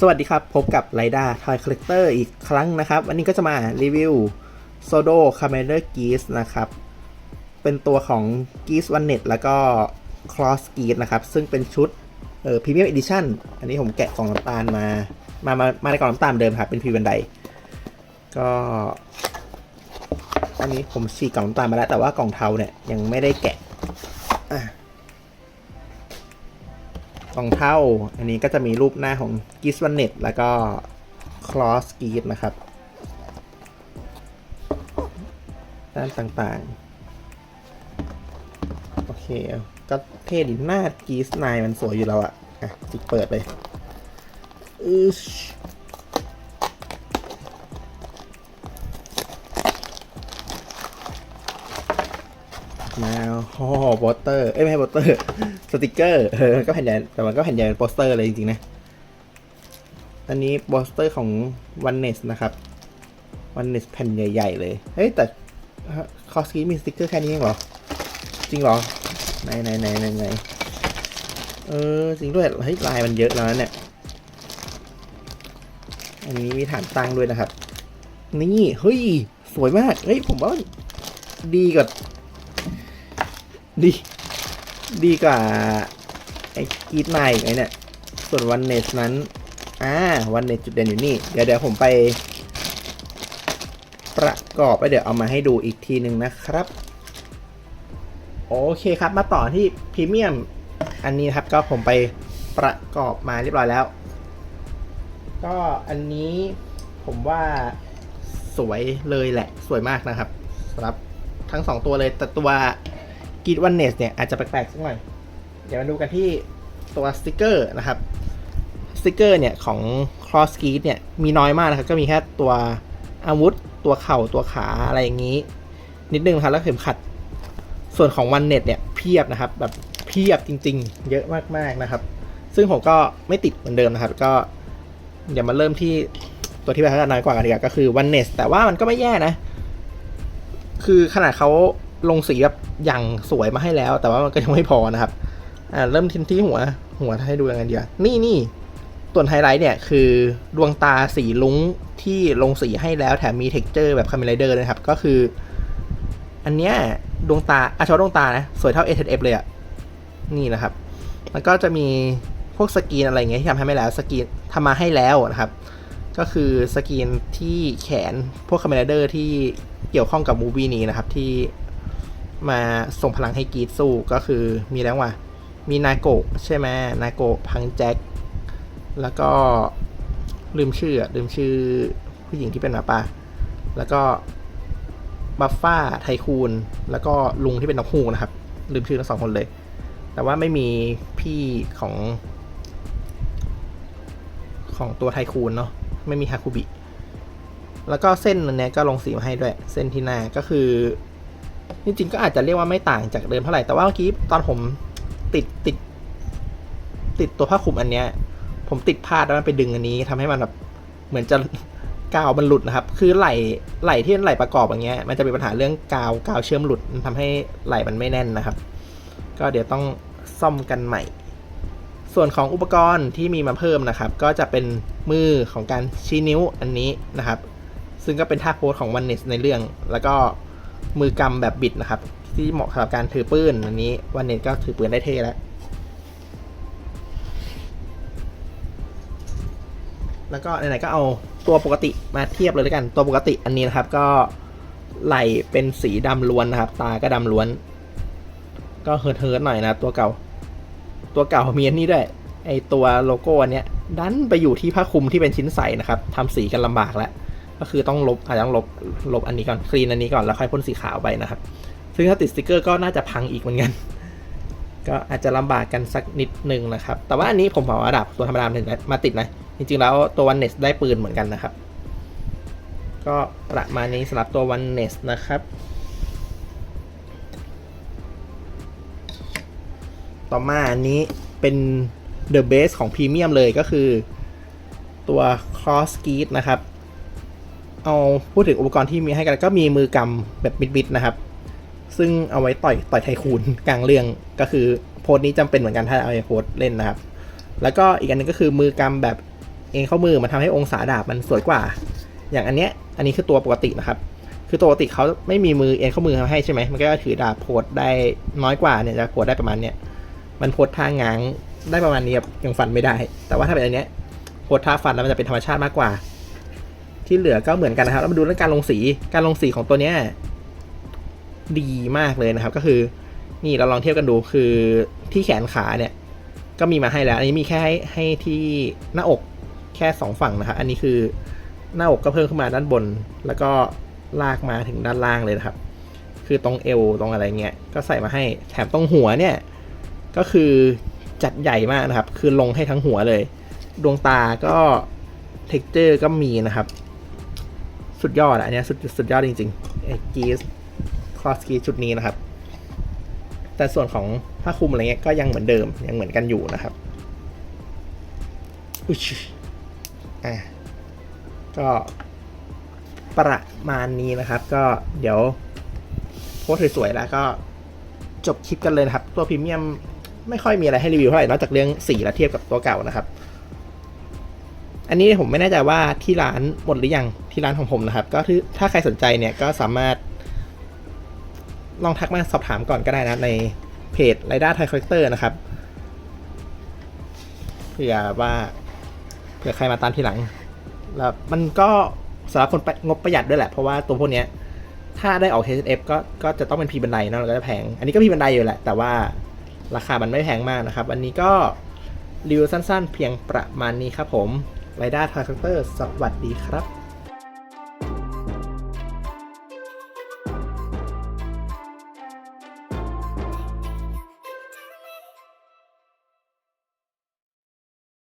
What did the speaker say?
สวัสดีครับ พบกับไ i ด้าทอยค l ล c เตอร์อีกครั้งนะครับ วันนี้ก็จะมารีวิวโซโดคา m มเดอร์กีสนะครับ เป็นตัวของ g e e s One Net แล้วก็ Cross g e e s นะครับ ซึ่งเป็นชุดเอ่อพรีเมียมอีดิชั่นอันนี้ผมแกะกล่องน้ำตาลมา มา มามาในกล่องน้ำตาลเดิมครับ เป็นพรีเวนไดก็ อันนี้ผมฉีกกล่องน้ำตาลมาแล้ว แต่ว่ากล่องเทาเนี่ยยังไม่ได้แกะอะ กล่องเท่าอันนี้ก็จะมีรูปหน้าของกิสวันเน็ตแล้วก็คลอสกีดนะครับ ด้านต่างๆ โอเค ก็เท่ดีหน้ากีสนายมันสวยอยู่แล้วอะอะจิกเปิดเลยอือ มาโอ้โปสเตอร์ เอ้ยไม่ใช่โปสเตอร์ สติกเกอร์ เออมันก็แผ่นใหญ่แต่มันก็แผ่นใหญ่เป็นโปสเตอร์เลยจริงๆนะ อันนี้โปสเตอร์ของ One n e s นะครับ One n e s แผ่นใหญ่ ๆ เลย เฮ้ยแต่คอสกีมีสติกเกอร์แค่นี้เองเหรอ จริงเหรอไหนไหนไหนไหนไหนเออจริงด้วยเฮ้ยลายมันเยอะแล้วเนี่ย อันนี้มีฐานตั้งด้วยนะครับ นี่เฮ้ยสวยมาก เฮ้ยผมว่าดีกว่า ดี ดีกว่าไอ้กีดไนอีกไอ้เนี่ย ส่วนวันเนสนั้น อ่า วันเนสจุดเด่นอยู่นี่ เดี๋ยวเดี๋ยวผมไป ประกอบแล้วเดี๋ยวเอามาให้ดูอีกทีหนึ่งนะครับ โอเคครับ มาต่อที่พรีเมียม อันนี้ครับก็ผมไปประกอบมาเรียบร้อยแล้ว ก็อันนี้ผมว่าสวยเลยแหละ สวยมากนะครับสำหรับทั้งสองตัวเลยแต่ตัว กีดวันเนสเนี่ยอาจจะแปลกๆสักหน่อย เดี๋ยวมาดูกันที่ตัวสติกเกอร์นะครับ สติกเกอร์เนี่ยของ Cross g e e t เนี่ยมีน้อยมากนะครับ ก็มีแค่ตัวอาวุธ ตัวเข่าตัวขาอะไรอย่างนี้ นิดนึงครับแล้วเข็มขัด ส่วนของวันเน็ตเนี่ยเพียบนะครับ แบบเพียบจริง ๆ เยอะมากๆนะครับ ซึ่งผมก็ไม่ติดเหมือนเดิมนะครับ ก็เดี๋ยวมาเริ่มที่ตัวที่พัฒนาน้อยกว่ากันดีกว่าก็คือวันเนสแต่ว่ามันก็ไม่แย่นะ คือขนาดเขา ลงสีแบบอย่างสวยมาให้แล้ว แต่ว่ามันก็ยังไม่พอนะครับ อ่าเริ่มที่ที่หัวหัวให้ดูยังไงดีอะนี่นี่ตัวนไฮไลท์เนี่ยคือดวงตาสีลุ้งที่ลงสีให้แล้วแถมมีเท็กเจอร์แบบคา m ม n ไรเดอร์นะครับ ก็คือ อันเนี้ยดวงตาอาชอดวงตานะ สวยเท่า a อ f เลยอะนี่นะครับ แล้วก็จะมีพวกสกรีนอะไรเงี้ยที่ทำให้ไม่แล้วสกรีนทำมาให้แล้วนะครับ ก็คือสกรีนที่แขนพวกคา m ม n ไรเดอร์ที่เกี่ยวข้องกับมูวี่นี้นะครับที่ มาส่งพลังให้กีดสู้ก็คือมีแล้วว่ามีนาโกะใช่ไหมนาโกะพังแจ็คแล้วก็ลืมชื่อลืมชื่อผู้หญิงที่เป็นหมาป่าแล้วก็บัฟฟ้าไทคูนแล้วก็ลุงที่เป็นนกฮูกนะครับ ลืมชื่อทั้งสองคนเลย แต่ว่าไม่มีพี่ของ ของตัวไทคูนเนาะไม่มีฮาคุบิแล้วก็เส้นนี้ก็ลงสีมาให้ด้วย เส้นที่หน้าก็คือ จริงๆก็อาจจะเรียกว่าไม่ต่างจากเดิมเท่าไหร่ แต่ว่าเมื่อกี้ตอนผมติดติด ติดตัวผ้าคลุมอันเนี้ย ผมติดพลาดแล้วมันไปดึงอันนี้ทำให้มันแบบเหมือนจะกาวมันหลุดนะครับ คือไหลไหลที่ไหลประกอบอย่างเงี้ย มันจะมีปัญหาเรื่องกาวกาวเชื่อมหลุดมันทำให้ไหลมันไม่แน่นนะครับ ก็เดี๋ยวต้องซ่อมกันใหม่ ส่วนของอุปกรณ์ที่มีมาเพิ่มนะครับ ก็จะเป็นมือของการชี้นิ้วอันนี้นะครับ ซึ่งก็เป็นท่าโพสของวันเนสในเรื่อง แล้วก็ มือกำแบบบิดนะครับ ที่เหมาะสำหรับการถือปืนอันนี้วันเนสก็ถือปืนได้เท่แล้วแล้วก็ไหนๆก็เอาตัวปกติมาเทียบเลยแล้วกัน ตัวปกติอันนี้นะครับก็ไหลเป็นสีดำล้วนนะครับ ตาก็ดำล้วน ก็เฮิร์ทเฮิร์ทหน่อยนะตัวเก่า ตัวเก่ามีอันนี้ด้วยไอตัวโลโก้อันเนี้ยดันไปอยู่ที่ผ้าคลุมที่เป็นชิ้นใสนะครับทำสีกันลำบากแล้ว ก็คือต้องลบอาจจะต้องลบลบอันนี้ก่อนคลีนอันนี้ก่อนแล้วค่อยพ่นสีขาวไปนะครับ ซึ่งถ้าติดสติกเกอร์ก็น่าจะพังอีกเหมือนกันก็อาจจะลำบากกันสักนิดนึงนะครับ แต่ว่าอันนี้ผมเอาระดับตัวธรรมดาถึงมาติดนะ จริงๆแล้วตัววันเนสได้ปืนเหมือนกันนะครับ ก็ประมาณนี้สำหรับตัววันเนสนะครับ ต่อมาอันนี้เป็น The Base ของพรีเมียมเลยก็คือตัว Cross g e e นะครับ เอาพูดถึงอุปกรณ์ที่มีให้กันก็มีมือกำแบบบิดๆนะครับ ซึ่งเอาไว้ต่อยต่อยไทคูนกลางเรื่องก็คือโพสนี้จำเป็นเหมือนกันถ้าเอาไปโพสเล่นนะครับ แล้วก็อีกอันหนึงก็คือมือกำแบบเอ็นเข้ามือมันทำให้องศาดาบมันสวยกว่า อย่างอันเนี้ยอันนี้คือตัวปกตินะครับ คือตัวปกติเขาไม่มีมือเอ็นเข้ามือมาให้ใช่ไหมมันก็ถือดาบโพดได้น้อยกว่าเนี่ยจะโพดได้ประมาณเนี้ยมันโพดท่าง้างได้ประมาณนี้ครับยังฟันไม่ได้ แต่ว่าถ้าเป็นอันเนี้ยโพดท่าฟันแล้วมันจะเป็นธรรมชาติมากกว่า ที่เหลือก็เหมือนกันนะครับ แล้วมาดูเรื่องการลงสี การลงสีของตัวเนี้ยดีมากเลยนะครับ ก็คือ นี่เราลองเทียบกันดูคือที่แขนขาเนี่ย ก็มีมาให้แล้ว อันนี้มีแค่ให้ให้ที่หน้าอกแค่สองฝั่งนะครับ อันนี้คือหน้าอกก็เพิ่มขึ้นมาด้านบน แล้วก็ลากมาถึงด้านล่างเลยนะครับ คือตรงเอวตรงอะไรเงี้ย ก็ใส่มาให้ แถมตรงหัวเนี่ย ก็คือจัดใหญ่มากนะครับ คือลงให้ทั้งหัวเลย ดวงตาก็เท็กเจอร์ก็มีนะครับ สุดยอดอะอันเนี้ยสุดสุดยอดจริงๆไอ้กีสคลอสกีชุดนี้นะครับ แต่ส่วนของผ้าคลุมอะไรเงี้ยก็ยังเหมือนเดิมยังเหมือนกันอยู่นะครับอุ๊ยอะก็ประมาณนี้นะครับ ก็เดี๋ยวโพสสวยๆแล้วก็จบคลิปกันเลยนะครับ ตัวพรีเมียมไม่ค่อยมีอะไรให้รีวิวเท่าไหร่นอกจากเรื่องสีและเทียบกับตัวเก่านะครับ อันนี้ผมไม่แน่ใจว่าที่ร้านหมดหรือยังที่ร้านของผมนะครับ ก็คือถ้าใครสนใจเนี่ยก็สามารถ ลองทักมาสอบถามก่อนก็ได้นะในเพจไรด้าไทยคอลเลกเตอร์นะครับเผื่อว่าเผื่อใครมาตามทีหลัง แล้วมันก็สำหรับคนงบประหยัดด้วยแหละ เพราะว่าตัวพวกเนี้ย ถ้าได้ออก HSF ก็ก็จะต้องเป็นพีบันไดเนอะแล้วก็จะแพง อันนี้ก็พีบันไดอยู่แหละ แต่ว่าราคามันไม่แพงมากนะครับ อันนี้ก็รีวิวสั้นๆ เพียงประมาณนี้ครับผม ไรด้าไทยคอลเลกเตอร์สวัสดีครับ